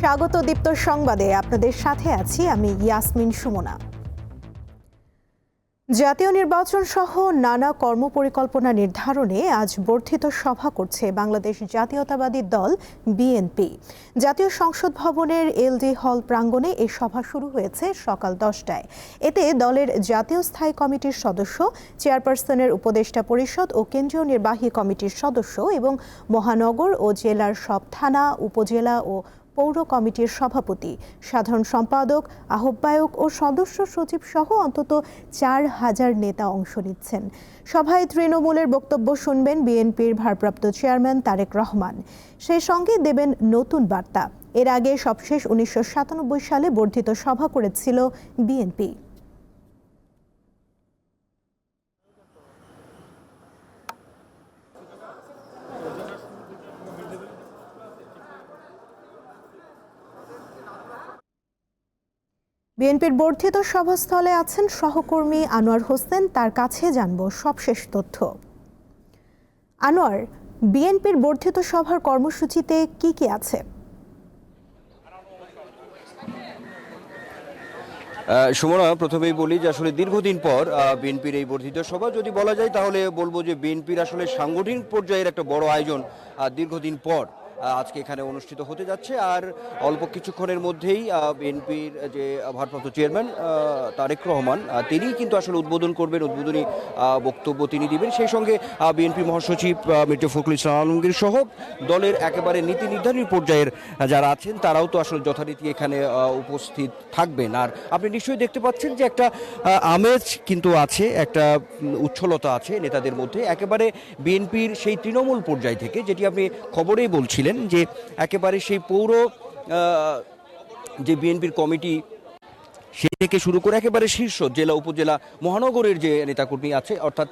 স্বাগত দীপ্ত সংবাদে। আপনাদের সাথে আছি আমি ইয়াসমিন সুমনা। জাতীয় নির্বাচন সহ নানা কর্মপরিকল্পনা নির্ধারণে আজ বর্ধিত সভা করছে বাংলাদেশ জাতীয়তাবাদী দল বিএনপি। জাতীয় সংসদ ভবনের এলডি হল প্রাঙ্গণে এই সভা শুরু হয়েছে সকাল দশটায়। এতে দলের জাতীয় স্থায়ী কমিটির সদস্য, চেয়ারপারসনের উপদেষ্টা পরিষদ ও কেন্দ্রীয় নির্বাহী কমিটির সদস্য এবং মহানগর ও জেলার সব থানা, উপজেলা ও পৌর কমিটির সভাপতি, সাধারণ সম্পাদক, আহ্বায়ক ও সদস্য সচিব সহ অন্তত চার হাজার নেতা অংশ নিচ্ছেন। সভায় তৃণমূলের বক্তব্য শুনবেন বিএনপির ভারপ্রাপ্ত চেয়ারম্যান তারেক রহমান। সেই সঙ্গে দেবেন নতুন বার্তা। এর আগে সবশেষ উনিশশো সাতানব্বই সালে বর্ধিত সভা করেছিল বিএনপি। বিএনপির বর্ধিত সভাস্থলে আছেন সহকর্মী আনোয়ার হোসেন। তার কাছে জানব সবশেষ তথ্য। আনোয়ার, বিএনপির বর্ধিত সভার কর্মসূচিতে কি কি আছে? সুমনা, প্রথমেই বলি যে আসলে দীর্ঘদিন পর বিএনপির এই বর্ধিত সভা। যদি বলা যায় তাহলে বলব যে বিএনপির আসলে সাংগঠনিক পর্যায়ের একটা বড় আয়োজন দীর্ঘদিন পর। আজকে এখানে অনুষ্ঠিত হতে যাচ্ছে। আর অল্প কিছুক্ষণের মধ্যেই বিএনপির যে ভারপ্রাপ্ত চেয়ারম্যান তারেক রহমান তিনি কিন্তু আসলে উদ্বোধন করবেন, উদ্বোধনী বক্তব্য তিনি দিবেন। সেই সঙ্গে বিএনপি মহাসচিব মির্জা ফখরুল ইসলাম আলমগীর সহ দলের একেবারে নীতি নির্ধারণী পর্যায়ের যারা আছেন, তারাও তো আসলে যথারীতি এখানে উপস্থিত থাকবেন। আর আপনি নিশ্চয়ই দেখতে পাচ্ছেন যে একটা আমেজ কিন্তু আছে, একটা উচ্ছলতা আছে নেতাদের মধ্যে। একেবারে বিএনপির সেই তৃণমূল পর্যায় থেকে, যেটি আপনি খবরেই বলছিলেন যে একেবারে সেই পৌর যে বিএনপির কমিটি, সে থেকে শুরু করে একেবারে শীর্ষ জেলা, উপজেলা, মহানগরের যে নেতাকর্মী আছে, অর্থাৎ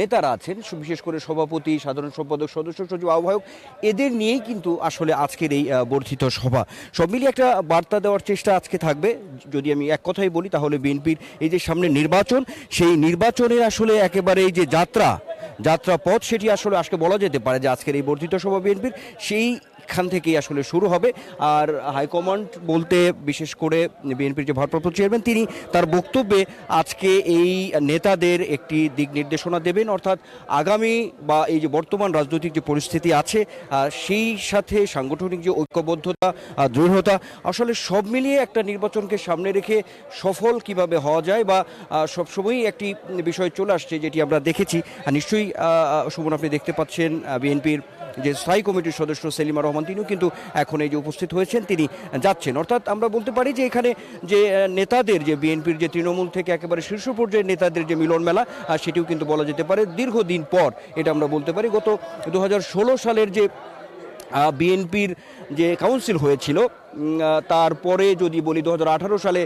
নেতারা আছেন বিশেষ করে সভাপতি, সাধারণ সম্পাদক, সদস্য, সচিব, আহ্বায়ক, এদের নিয়েই কিন্তু আসলে আজকের এই বর্ধিত সভা। সব মিলিয়ে একটা বার্তা দেওয়ার চেষ্টা আজকে থাকবে। যদি আমি এক কথাই বলি, তাহলে বিএনপির এই যে সামনে নির্বাচন, সেই নির্বাচনের আসলে একেবারে এই যে যাত্রা যাত্রা পথ সেটি আসলে আজকে বলা যেতে পারে যে আজকের এই বর্ধিত সভা বিএনপির সেই খান থেকেই আসলে শুরু হবে। আর হাইকমান্ড বলতে বিশেষ করে বিএনপির যে ভারপ্রাপ্ত চেয়ারম্যান, তিনি তার বক্তব্যে আজকে এই নেতাদের একটি দিক নির্দেশনা দেবেন। অর্থাৎ আগামী বা এই যে বর্তমান রাজনৈতিক যে পরিস্থিতি আছে সেই সাথে সাংগঠনিক যে ঐক্যবদ্ধতা দৃঢ়তা, আসলে সব মিলিয়ে একটা নির্বাচনকে সামনে রেখে সফল কীভাবে হওয়া যায় বা সবসময়ই একটি বিষয় চলে আসছে যেটি আমরা দেখেছি। নিশ্চয়ই সুমন আপনি দেখতে পাচ্ছেন বিএনপির যে স্থায়ী কমিটির সদস্য সেলিমা রহমান, তিনিও কিন্তু এখন এই যে উপস্থিত হয়েছেন, তিনি যাচ্ছেন। অর্থাৎ আমরা বলতে পারি যে এখানে যে নেতাদের যে, বিএনপির যে তৃণমূল থেকে একেবারে শীর্ষ পর্যায়ের নেতাদের যে মিলন মেলা সেটিও কিন্তু বলা যেতে পারে দীর্ঘদিন পর। এটা আমরা বলতে পারি গত দু হাজার ষোলো সালের যে বিএনপির যে কাউন্সিল হয়েছিল তারপরে যদি বলি দু হাজার আঠারো সালে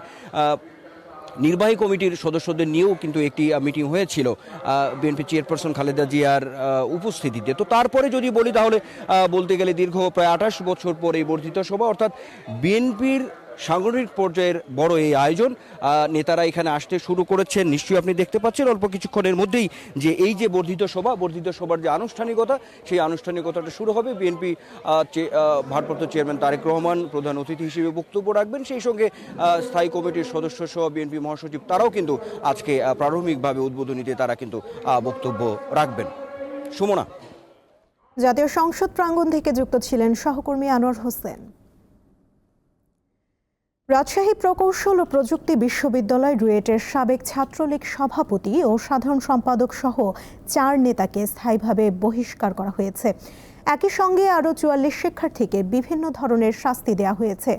নির্বাহী কমিটির সদস্যদের নিয়েও কিন্তু একটি মিটিং হয়েছিল বিএনপি চেয়ারপারসন খালেদা জিয়ার উপস্থিতিতে। তো তারপরে যদি বলি তাহলে বলতে গেলে দীর্ঘ প্রায় আঠাশ বছর পর এই বর্ধিত সভা, অর্থাৎ বিএনপির সাংগঠনিক পর্যায়ের বড় এই আয়োজন। নেতারা এখানে আসতে শুরু করেছেন। নিশ্চয়ই আপনি দেখতে পাচ্ছেন অল্প কিছুক্ষণের মধ্যেই যে এই যে বর্ধিত সভা, বর্ধিত সভার যে আনুষ্ঠানিকতা, সেই আনুষ্ঠানিকতাটা শুরু হবে। বিএনপি ভারপ্রাপ্ত চেয়ারম্যান তারেক রহমান, প্রধান অতিথি হিসেবে বক্তব্য রাখবেন। সেই সঙ্গে স্থায়ী কমিটির সদস্য সহ বিএনপি মহাসচিব তারাও কিন্তু আজকে প্রারম্ভিকভাবে উদ্বোধনীতে তারা কিন্তু বক্তব্য রাখবেন। সুমনা। জাতীয় সংসদ প্রাঙ্গণ থেকে যুক্ত ছিলেন সহকর্মী আনোয়ার হোসেন। রাজশাহী প্রকৌশল ও প্রযুক্তি বিশ্ববিদ্যালয় রুয়েটের সাবেক ছাত্রলীগ সভাপতি ও সাধারণ সম্পাদক সহ চার নেতাকে স্থায়ীভাবে বহিষ্কার করা হয়েছে। একই সঙ্গে আরও চুয়াল্লিশ শিক্ষার্থীকে বিভিন্ন ধরনের শাস্তি দেওয়া হয়েছে।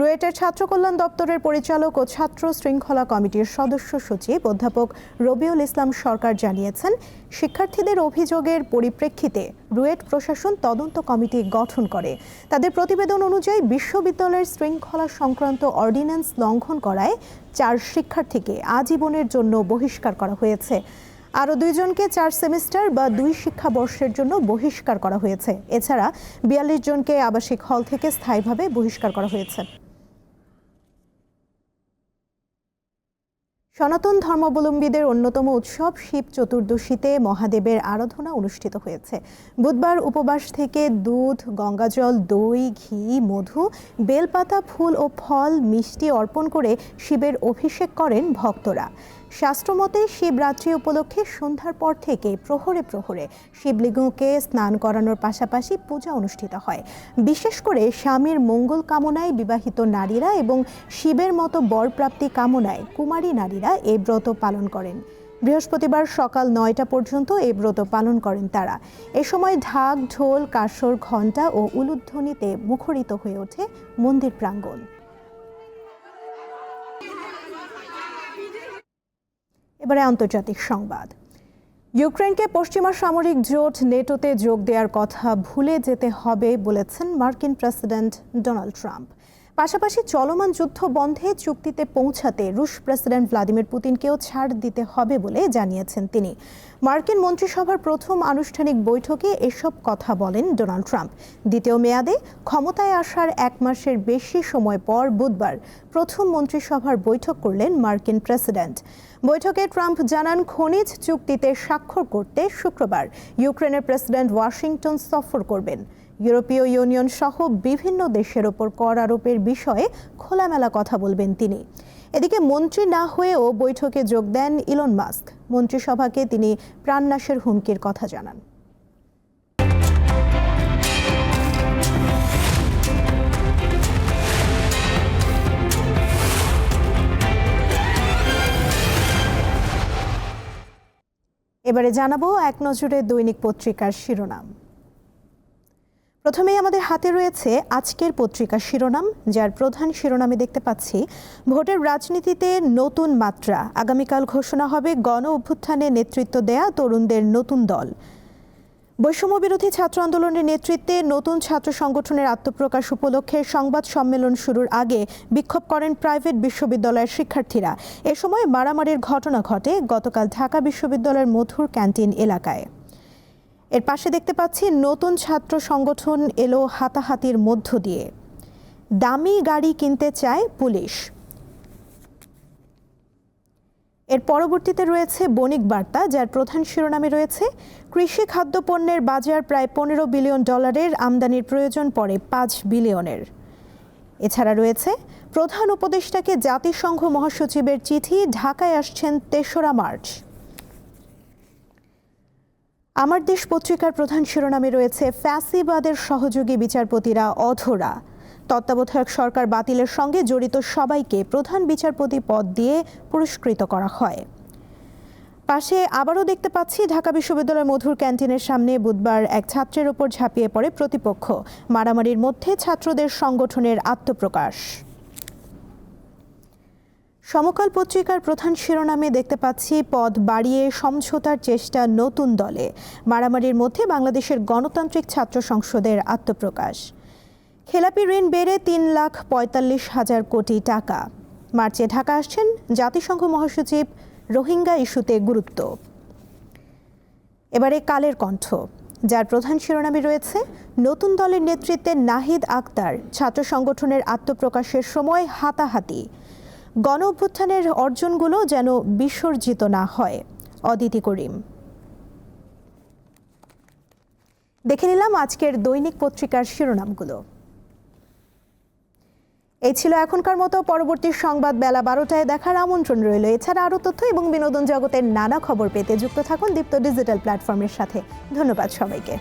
রুয়েটের ছাত্র কল্যাণ দপ্তরের পরিচালক ও ছাত্র শৃঙ্খলা কমিটির সদস্য সচিব অধ্যাপক রবিউল ইসলাম সরকার জানিয়েছেন, শিক্ষার্থীদের অভিযোগের পরিপ্রেক্ষিতে রুয়েট প্রশাসন তদন্ত কমিটি গঠন করে। তাদের প্রতিবেদন অনুযায়ী বিশ্ববিদ্যালয়ের শৃঙ্খলা সংক্রান্ত অর্ডিন্যান্স লঙ্ঘন করায় চার শিক্ষার্থীকে আজীবনের জন্য বহিষ্কার করা হয়েছে। আরও দুইজনকে চার সেমিস্টার বা দুই শিক্ষাবর্ষের জন্য বহিষ্কার করা হয়েছে। এছাড়া বিয়াল্লিশ জনকে আবাসিক হল থেকে স্থায়ীভাবে বহিষ্কার করা হয়েছে। সনাতন ধর্মাবলম্বীদের অন্যতম উৎসব শিব চতুর্দশীতে মহাদেবের আরাধনা অনুষ্ঠিত হয়েছে। বুধবার উপবাস থেকে দুধ, গঙ্গাজল, দই, ঘি, মধু, বেলপাতা, ফুল ও ফল মিষ্টি অর্পণ করে শিবের অভিষেক করেন ভক্তরা। শাস্ত্রমতে শিবরাত্রি উপলক্ষে সন্ধ্যার পর থেকে প্রহরে প্রহরে শিবলিঙ্গকে স্নান করানোর পাশাপাশি পূজা অনুষ্ঠিত হয়। বিশেষ করে স্বামীর মঙ্গল কামনায় বিবাহিত নারীরা এবং শিবের মতো বরপ্রাপ্তি কামনায় কুমারী নারীরা এই ব্রত পালন করেন। বৃহস্পতিবার সকাল নয়টা পর্যন্ত এই ব্রত পালন করেন তারা। এ সময় ঢাক, ঢোল, কাসর, ঘণ্টা ও উলুধ্বনিতে মুখরিত হয়ে ওঠে মন্দির প্রাঙ্গণ। এবারে আন্তর্জাতিক সংবাদ। ইউক্রেনকে পশ্চিমা সামরিক জোট নেটোতে যোগ দেওয়ার কথা ভুলে যেতে হবে বলেছেন মার্কিন প্রেসিডেন্ট ডোনাল্ড ট্রাম্প। পাশাপাশি চলমান যুদ্ধ বন্ধে চুক্তিতে পৌঁছাতে রুশ প্রেসিডেন্ট ভ্লাদিমির পুতিনকেও ছাড় দিতে হবে বলে জানিয়েছেন তিনি। মার্কিন মন্ত্রিসভার প্রথম আনুষ্ঠানিক বৈঠকে এসব কথা বলেন ডোনাল্ড ট্রাম্প। দ্বিতীয় মেয়াদে ক্ষমতায় আসার এক মাসের বেশি সময় পর বুধবার প্রথম মন্ত্রিসভার বৈঠক করলেন মার্কিন প্রেসিডেন্ট। বৈঠকে ট্রাম্প জানান, খনিজ চুক্তিতে স্বাক্ষর করতে শুক্রবার ইউক্রেনের প্রেসিডেন্ট ওয়াশিংটন সফর করবেন। ইউরোপীয় ইউনিয়ন সহ বিভিন্ন দেশের ওপর কর আরোপের বিষয়ে খোলামেলা কথা বলবেন তিনি। এদিকে মন্ত্রী না হয়েও বৈঠকে যোগ দেন ইলন মাস্ক। মন্ত্রিসভাকে তিনি প্রাণনাশের হুমকির কথা জানান। এবারে জানাব এক নজরে দৈনিক পত্রিকার শিরোনাম। প্রথমেই আমাদের হাতে রয়েছে আজকের পত্রিকার শিরোনাম, যার প্রধান শিরোনামে দেখতে পাচ্ছি। ভোটের রাজনীতিতে নতুন মাত্রা। আগামীকাল ঘোষণা হবে গণ অভ্যুত্থানে নেতৃত্ব দেয়া তরুণদের নতুন দল। বৈষম্য বিরোধী ছাত্র আন্দোলনের নেতৃত্বে নতুন ছাত্র সংগঠনের আত্মপ্রকাশ উপলক্ষে সংবাদ সম্মেলন শুরুর আগে বিক্ষোভ করেন প্রাইভেট বিশ্ববিদ্যালয়ের শিক্ষার্থীরা। এ সময় মারামারির ঘটনা ঘটে গতকাল ঢাকা বিশ্ববিদ্যালয়ের মধুর ক্যান্টিন এলাকায়। এর পাশে দেখতে পাচ্ছি নতুন ছাত্র সংগঠন এলো হাতাহাতির মধ্য দিয়ে। দামি গাড়ি কিনতে চায় পুলিশ। এর পরবর্তীতে রয়েছে বণিক বার্তা, যার প্রধান শিরোনামে রয়েছে, কৃষি খাদ্যপণ্যের বাজার প্রায় পনেরো বিলিয়ন ডলারের, আমদানির প্রয়োজন পড়ে পাঁচ বিলিয়নের। এছাড়া রয়েছে, প্রধান উপদেষ্টাকে জাতিসংঘ মহাসচিবের চিঠি, ঢাকায় আসছেন তেসরা মার্চ। আমার দেশ পত্রিকার প্রধান শিরোনামে রয়েছে ফ্যাসিবাদের সহযোগী বিচারপতিরা অধরা। তত্ত্বাবধায়ক সরকার বাতিলের সঙ্গে জড়িত সবাইকে প্রধান বিচারপতি পদ দিয়ে পুরস্কৃত করা হয়। পাশে আবারও দেখতে পাচ্ছি, ঢাকা বিশ্ববিদ্যালয়ের মধুর ক্যান্টিনের সামনে বুধবার এক ছাত্রের ওপর ঝাঁপিয়ে পড়ে প্রতিপক্ষ। মারামারির মধ্যে ছাত্রদের সংগঠনের আত্মপ্রকাশ। সমকাল পত্রিকার প্রধান শিরোনামে দেখতে পাচ্ছি, পদ বাড়িয়ে সমঝোতার চেষ্টা নতুন দলে। মারামারির মধ্যে বাংলাদেশের গণতান্ত্রিক ছাত্র সংসদের আত্মপ্রকাশ। খেলাপি ঋণ বেড়ে তিন লাখ পঁয়তাল্লিশ হাজার কোটি টাকা। মার্চে ঢাকা আসছেন জাতিসংঘ মহাসচিব, রোহিঙ্গা ইস্যুতে গুরুত্ব। এবারে কালের কণ্ঠ। যার প্রধান শিরোনামে রয়েছে, নতুন দলের নেতৃত্বে নাহিদ আক্তার, ছাত্র সংগঠনের আত্মপ্রকাশের সময় হাতাহাতি। গণ অভ্যুত্থানের অর্জনগুলো যেন বিসর্জিত না হয়। অদিতি করিম। দেখে নিলাম আজকের দৈনিক পত্রিকার শিরোনামগুলো। এই ছিল এখনকার মতো পরবর্তী সংবাদ বেলা বারোটায়। দেখার আমন্ত্রণ রইল। এছাড়া আরও তথ্য এবং বিনোদন জগতের নানা খবর পেতে যুক্ত থাকুন দীপ্ত ডিজিটাল প্ল্যাটফর্মের সাথে। ধন্যবাদ সবাইকে।